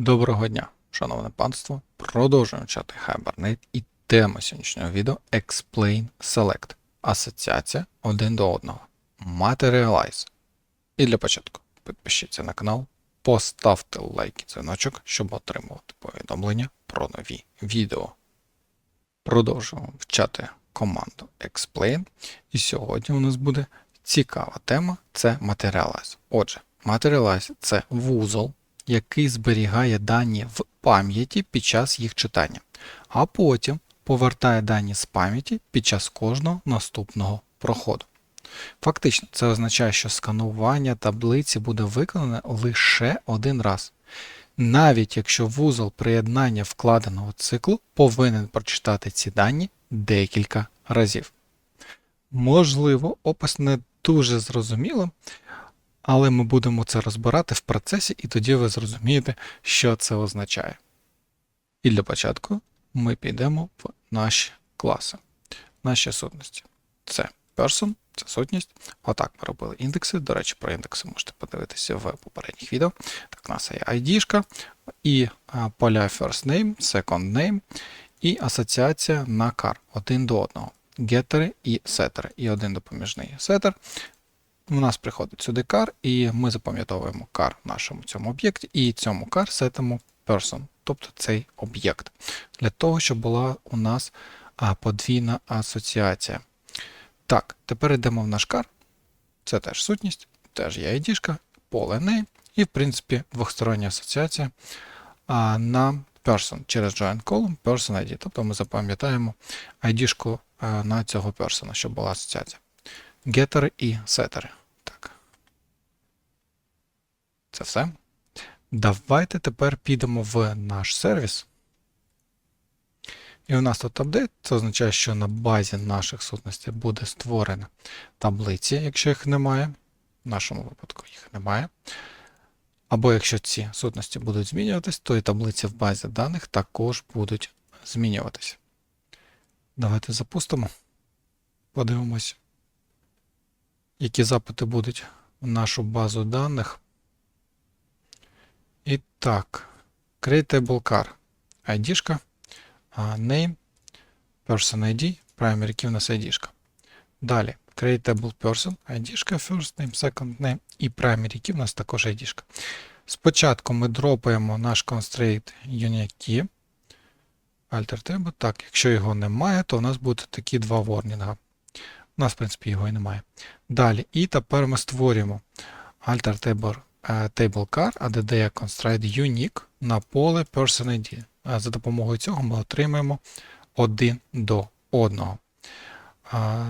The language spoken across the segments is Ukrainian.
Доброго дня, шановне панство. Продовжуємо чати Hibernate і тема сьогоднішнього відео Explain Select. Асоціація один до одного. Materialize. І для початку підпишіться на канал, поставте лайк і дзвіночок, щоб отримувати повідомлення про нові відео. Продовжуємо вчати команду Explain. І сьогодні у нас буде цікава тема це Materialize. Отже, Materialize це вузол, який зберігає дані в пам'яті під час їх читання, а потім повертає дані з пам'яті під час кожного наступного проходу. Фактично, це означає, що сканування таблиці буде виконане лише один раз. Навіть якщо вузол приєднання вкладеного циклу повинен прочитати ці дані декілька разів. Можливо, опис не дуже зрозуміло, але ми будемо це розбирати в процесі, і тоді ви зрозумієте, що це означає. І для початку ми підемо в наші класи, наші сутності. Це person, це сутність. Отак ми робили індекси. До речі, про індекси можете подивитися в попередніх відео. Так, у нас є ID і поля first name, second name, і асоціація на car один до одного. Геттери і сеттери. І один допоміжний сеттер у нас приходить сюди car, і ми запам'ятовуємо car в нашому цьому об'єкті, і цьому car сетимо person, тобто цей об'єкт, для того, щоб була у нас подвійна асоціація. Так, тепер йдемо в наш car. Це теж сутність, теж є ID, поле name, і, в принципі, двохстороння асоціація на person через join column, person ID. Тобто ми запам'ятаємо ID на цього person, щоб була асоціація. Геттери і сеттери. Так. Це все. Давайте тепер підемо в наш сервіс. І у нас тут апдейт. Це означає, що на базі наших сутностей буде створена таблиці, якщо їх немає. В нашому випадку їх немає. Або якщо ці сутності будуть змінюватись, то і таблиці в базі даних також будуть змінюватися. Давайте запустимо. Подивимось які запити будуть в нашу базу даних. І так, CreateTable car. ID, name, person ID, primary key у нас ID. Далі, create table person, ID, first name, second name і primary key у нас також ID. Спочатку ми дропаємо наш constraint unique key. Alter table. Так, якщо його немає, то у нас будуть такі два ворнінга. У нас, в принципі, його і немає. Далі. І тепер ми створюємо alter table, table car, add constraint unique на поле person ID. За допомогою цього ми отримаємо один до одного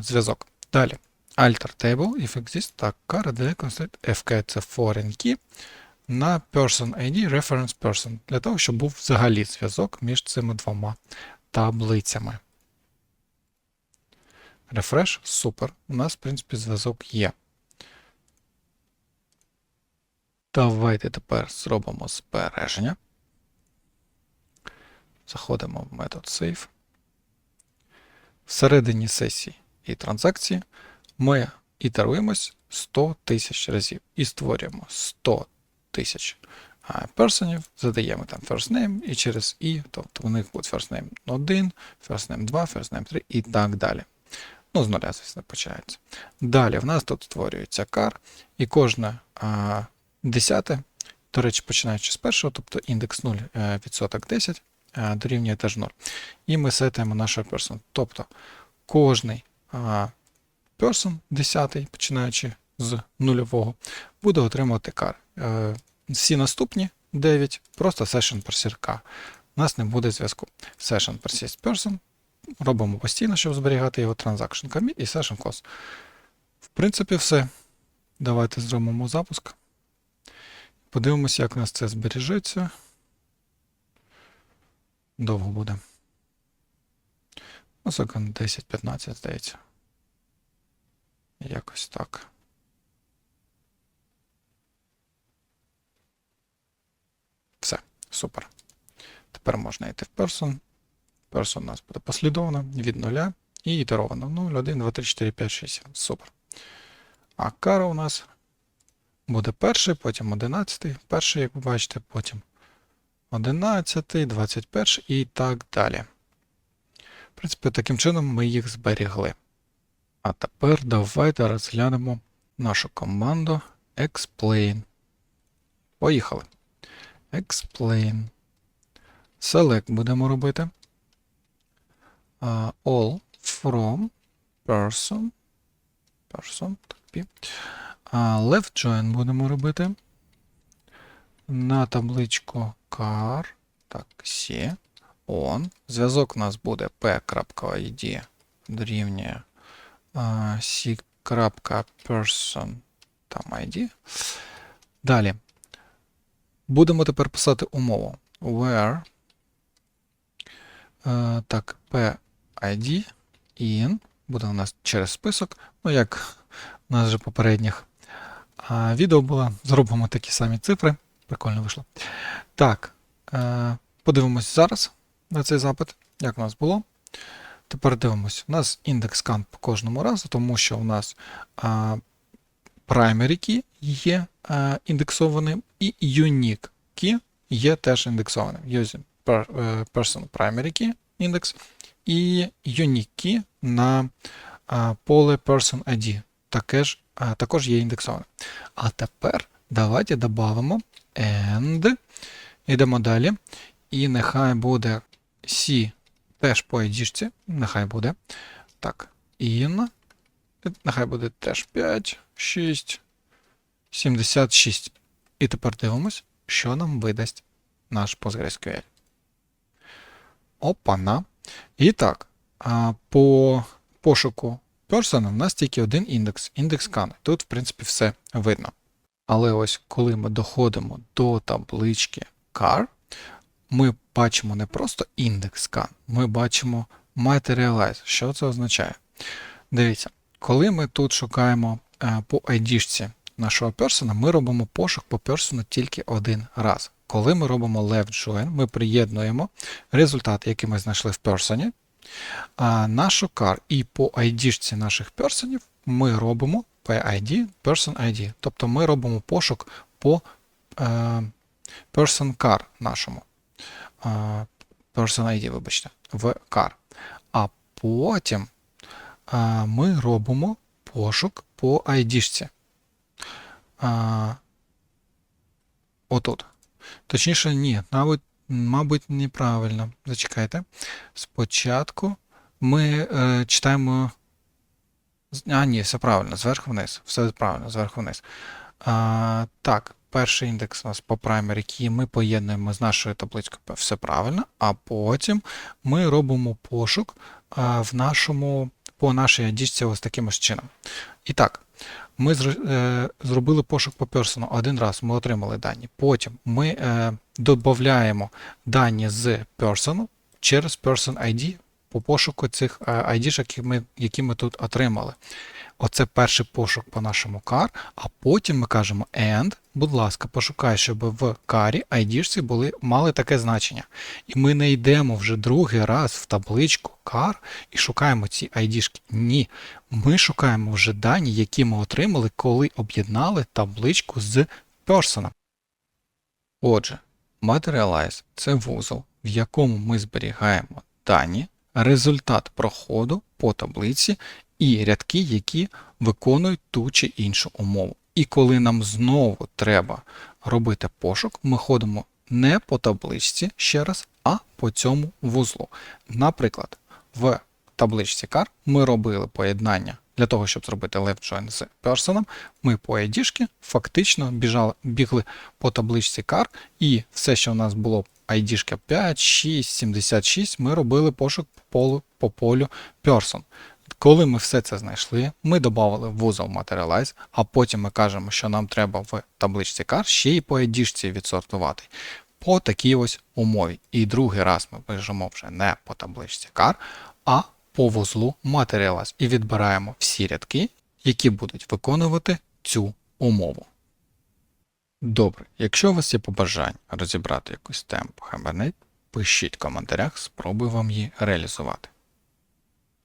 зв'язок. Далі. Alter table, if exist, так, car, add constraint fk це foreign key на person ID reference person, для того, щоб був взагалі зв'язок між цими двома таблицями. Рефреш, супер. У нас, в принципі, зв'язок є. Давайте тепер зробимо збереження. Заходимо в метод Save. Всередині сесії і транзакції ми ітеруємось 100 тисяч разів і створюємо 100 тисяч персонів, задаємо там first name і через і, тобто у них буде first name 1, first name 2, first name 3 і так далі. Ну, з нуля, звісно, починається. Далі в нас тут створюється car, і кожне а, десяте, до речі, починаючи з першого, тобто індекс 0 е, відсоток 10 а, дорівнює теж 0. І ми сетаємо нашого person. Тобто кожний а, person 10, починаючи з нульового, буде отримувати car. Е, всі наступні 9 просто session per У нас не буде зв'язку. Session persist person Робимо постійно, щоб зберігати його transaction commit і session cost. В принципі, все. Давайте зробимо запуск. Подивимося, як у нас це збережеться. Довго буде. Ну, секунд 10-15, здається. Якось так. Все, супер. Тепер можна йти в person. Person у нас буде послідовно від 0 і ітеровано. 0, 1, 2, 3, 4, 5, 6, 7. Супер. А кара у нас буде перший, потім 11, перший, як ви бачите, потім 11, 21 і так далі. В принципі, таким чином ми їх зберігли. А тепер давайте розглянемо нашу команду explain. Поїхали. Explain. Select будемо робити. А, all from person. Person. Так, P. А, left join будемо робити. На табличку car. Так, C. On. Зв'язок у нас буде p.id дорівнює а, c.person там ID. Далі. Будемо тепер писати умову. Where е, так, PID in буде у нас через список, ну як у нас вже попередніх а, відео було. Зробимо такі самі цифри. Прикольно вийшло. Так, е, подивимось зараз на цей запит, як у нас було. Тепер дивимось. У нас індекс scan по кожному разу, тому що у нас а, primary key є а, індексованим, і unique key є теж індексованим. Using per, е, person primary key індекс і key на поле person ID також, а, також є індексованим. А тепер давайте додамо and. Йдемо далі. І нехай буде C теж по ID, нехай буде. Так, in. Нехай буде теж 5, 6, 76. І тепер дивимось, що нам видасть наш PostgreSQL. Опана. І так, по пошуку person у нас тільки один індекс, індекс scan. Тут, в принципі, все видно. Але ось коли ми доходимо до таблички car, ми бачимо не просто індекс scan, ми бачимо materialize. Що це означає? Дивіться, коли ми тут шукаємо е, по ID нашого персона, ми робимо пошук по персону тільки один раз. Коли ми робимо left join, ми приєднуємо результати, які ми знайшли в персоні, нашу car і по ID наших персонів ми робимо PID, person ID. Тобто ми робимо пошук по е, person car нашому. Person ID, вибачте, в car. А потім ми робимо пошук по ID. Отут. Точніше, ні, мабуть, мабуть, неправильно. Зачекайте. Спочатку ми е, читаємо. А, ні, все правильно, зверху вниз. Все правильно, зверху вниз. А, так, перший індекс у нас по primary key ми поєднуємо з нашою табличкою. Все правильно. А потім ми робимо пошук в нашому, по нашій адішці ось таким ось чином. І так, ми е, зробили пошук по персону один раз, ми отримали дані. Потім ми е, додаємо дані з персону через person ID по пошуку цих е, ID, які ми, які ми тут отримали. Оце перший пошук по нашому car, а потім ми кажемо and, будь ласка, пошукай, щоб в карі ID були, мали таке значення. І ми не йдемо вже другий раз в табличку car і шукаємо ці ID. Ні. Ми шукаємо вже дані, які ми отримали, коли об'єднали табличку з person. Отже, Materialize – це вузол, в якому ми зберігаємо дані, результат проходу по таблиці і рядки, які виконують ту чи іншу умову. І коли нам знову треба робити пошук, ми ходимо не по табличці ще раз, а по цьому вузлу. Наприклад, в табличці car ми робили поєднання для того, щоб зробити left join з person, ми по ID фактично біжали, бігли по табличці car, і все, що у нас було ID 5, 6, 76, ми робили пошук по полю, по полю person. Коли ми все це знайшли, ми додали вузол Materialize, а потім ми кажемо, що нам треба в табличці car ще й по ID відсортувати. По такій ось умові. І другий раз ми біжимо вже не по табличці car, а по вузлу Materialize і відбираємо всі рядки, які будуть виконувати цю умову. Добре, якщо у вас є побажання розібрати якусь тему по Hibernate, пишіть в коментарях, спробую вам її реалізувати.